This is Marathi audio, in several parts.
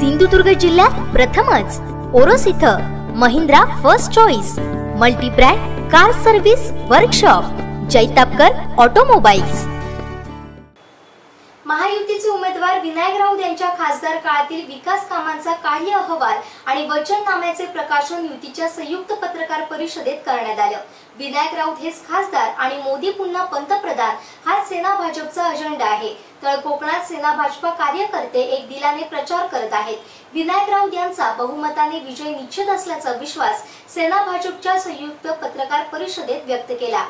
सिंधुदुर्ग जिल्ह्यात प्रथमच. ओरोस इथं Mahindra first choice multibrand car service workshop Jaitapkar automobiles. महायुतीचे उमेदवार विनायक राऊत यांच्या खासदार काळातील विकास कामांचा काही अहवाल आणि वचननाम्याचे प्रकाशन युतीच्या संयुक्त पत्रकार परिषदेत करण्यात आलं. विनायक राऊत हेच खासदार आणि मोदी पुन्हा पंतप्रधान हा सेना भाजपचा अजेंडा आहे. तर कोकणात सेना भाजपा कार्यकर्ते एक दिलाने प्रचार करत आहेत. विनायक राऊत यांचा बहुमताने विजय निश्चित असल्याचा विश्वास सेना भाजपच्या संयुक्त पत्रकार परिषदेत व्यक्त केला.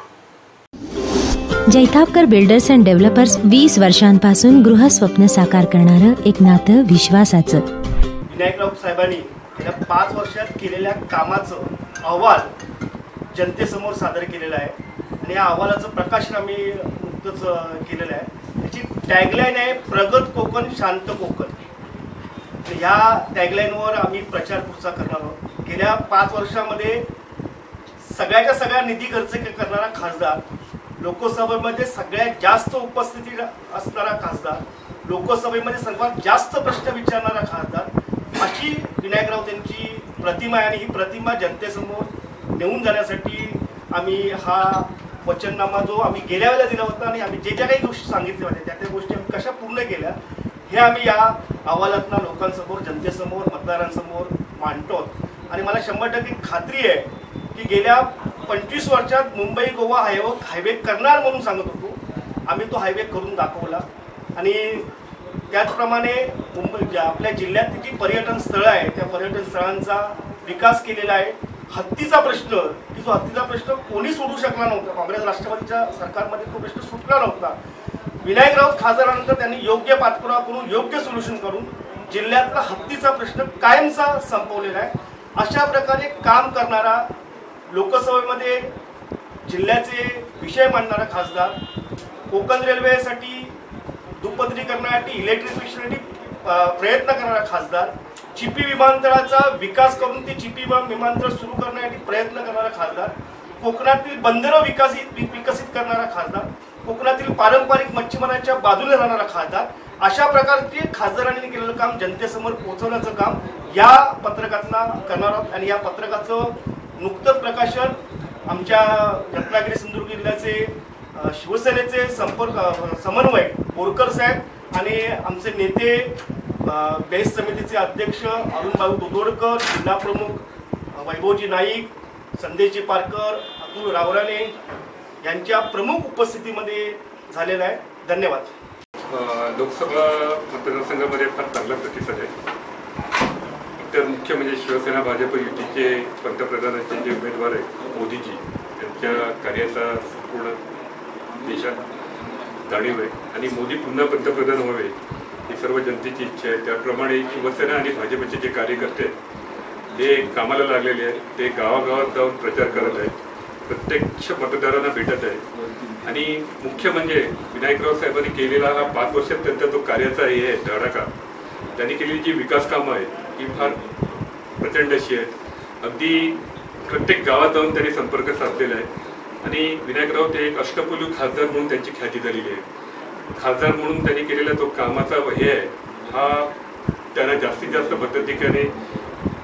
जैतापकर बिल्डर्स अँड डेव्हलपर्स वीस वर्षांपासून गृहस्वप्न साकार करणारं एक नातं विश्वासाचं. विनायक राऊत साहेबांनी गेल्या पाच वर्षात केलेल्या कामाचं अहवाल जनतेसमोर सादर केलेला आहे. आणि या अहवालाचं प्रकाशन आम्ही नुकतंच केलेलं आहे. त्याची टॅगलाईन आहे प्रगत कोकण शांत कोकण. ह्या टॅगलाईनवर आम्ही प्रचार प्रसार करणार आहोत. गेल्या पाच वर्षामध्ये सगळ्याच्या सगळ्या निधी खर्च करणारा खासदार लोकसभेमध्ये सगळ्यात जास्त उपस्थिती असणारा खासदार लोकसभेमध्ये सर्वात जास्त प्रश्न विचारणारा खासदार अशी विनायक राऊत यांची प्रतिमा आहे आणि ही प्रतिमा जनतेसमोर नेऊन जाण्यासाठी आम्ही हा वचननामा जो आम्ही गेल्या वेळेला दिला होता आणि आम्ही जे ज्या काही गोष्टी सांगितल्या होत्या त्या त्या गोष्टी आम्ही कशा पूर्ण केल्या हे आम्ही या अहवालातनं लोकांसमोर जनतेसमोर मतदारांसमोर मांडतो. आणि मला शंभर टक्के खात्री आहे की गेल्या पंचवीस वर्षात मुंबई गोवा हायवे हायवे करणार म्हणून सांगत होतो. आम्ही तो हायवे करून दाखवला. आणि त्याचप्रमाणे मुंबई ज्या आपल्या जिल्ह्यात जी पर्यटन स्थळं आहे त्या पर्यटन स्थळांचा विकास केलेला आहे. हत्तीचा प्रश्न की जो हत्तीचा प्रश्न कोणी सोडू शकला नव्हता काँग्रेस राष्ट्रवादीच्या सरकारमध्ये तो प्रश्न सुटला नव्हता. विनायक राऊत खासदारानंतर त्यांनी योग्य पाठपुरावा करून योग्य सोल्युशन करून जिल्ह्यातला हत्तीचा प्रश्न कायमचा संपवलेला आहे. अशा प्रकारे काम करणारा लोकसभेमध्ये जिल्ह्याचे विषय मांडणारा खासदार कोकण रेल्वेसाठी दुपदरीकरणासाठी इलेक्ट्रिफिकेशनसाठी प्रयत्न करणारा खासदार चिपी विमानतळाचा विकास करून ते चिपी विमान- विमानतळ सुरू करण्यासाठी प्रयत्न करणारा खासदार कोकणातील बंदरं विकसित विकसित करणारा खासदार कोकणातील पारंपरिक मच्छीमारांच्या बाजूने राहणारा खासदार अशा प्रकारचे खासदारांनी केलेलं काम जनतेसमोर पोहोचवण्याचं काम या पत्रकातला करणार आहोत. आणि या पत्रकाचं नुकतंच प्रकाशन आमच्या रत्नागिरी सिंधुदुर्ग जिल्ह्याचे शिवसेनेचे संपर्क समन्वय बोरकर साहेब आणि आमचे नेते बेस्ट समितीचे अध्यक्ष अरुणभाऊ दुधोडकर जिल्हा प्रमुख वैभवजी नाईक संदेशजी पारकर अतुल रावराणे यांच्या प्रमुख उपस्थितीमध्ये झालेला आहे. धन्यवाद. लोकसभा मतदारसंघामध्ये फार चांगला प्रतिसाद आहे. तर मुख्य म्हणजे शिवसेना भाजप युतीचे पंतप्रधानांचे जे उमेदवार आहेत मोदीजी त्यांच्या कार्याचा संपूर्ण देशात जाणीव आहे. आणि मोदी पुन्हा पंतप्रधान व्हावे सर्व जनतेची इच्छा आहे. त्याप्रमाणे शिवसेना आणि भाजपचे जे कार्यकर्ते हे कामाला लागलेले आहेत. ते गावागावात जाऊन प्रचार करत आहेत. प्रत्यक्ष मतदारांना भेटत आहेत. आणि मुख्य म्हणजे विनायकराव साहेबांनी केलेला हा पाच वर्षात त्यांचा जो कार्याचा हे आहे धडाका. त्यांनी केलेली जी विकास कामं आहेत ही फार प्रचंड अशी आहेत. अगदी प्रत्येक गावात जाऊन त्यांनी संपर्क साधलेला आहे. आणि विनायकराव ते एक अष्टपैलू खासदार म्हणून त्यांची ख्याती झालेली आहे. खासदार म्हणून त्यांनी केलेला तो कामाचा हे आहे. हा त्यांना जास्तीत जास्त पद्धतीने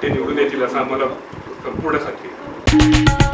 ते निवडून येतील असं आम्हाला संपूर्ण खात्री आहे.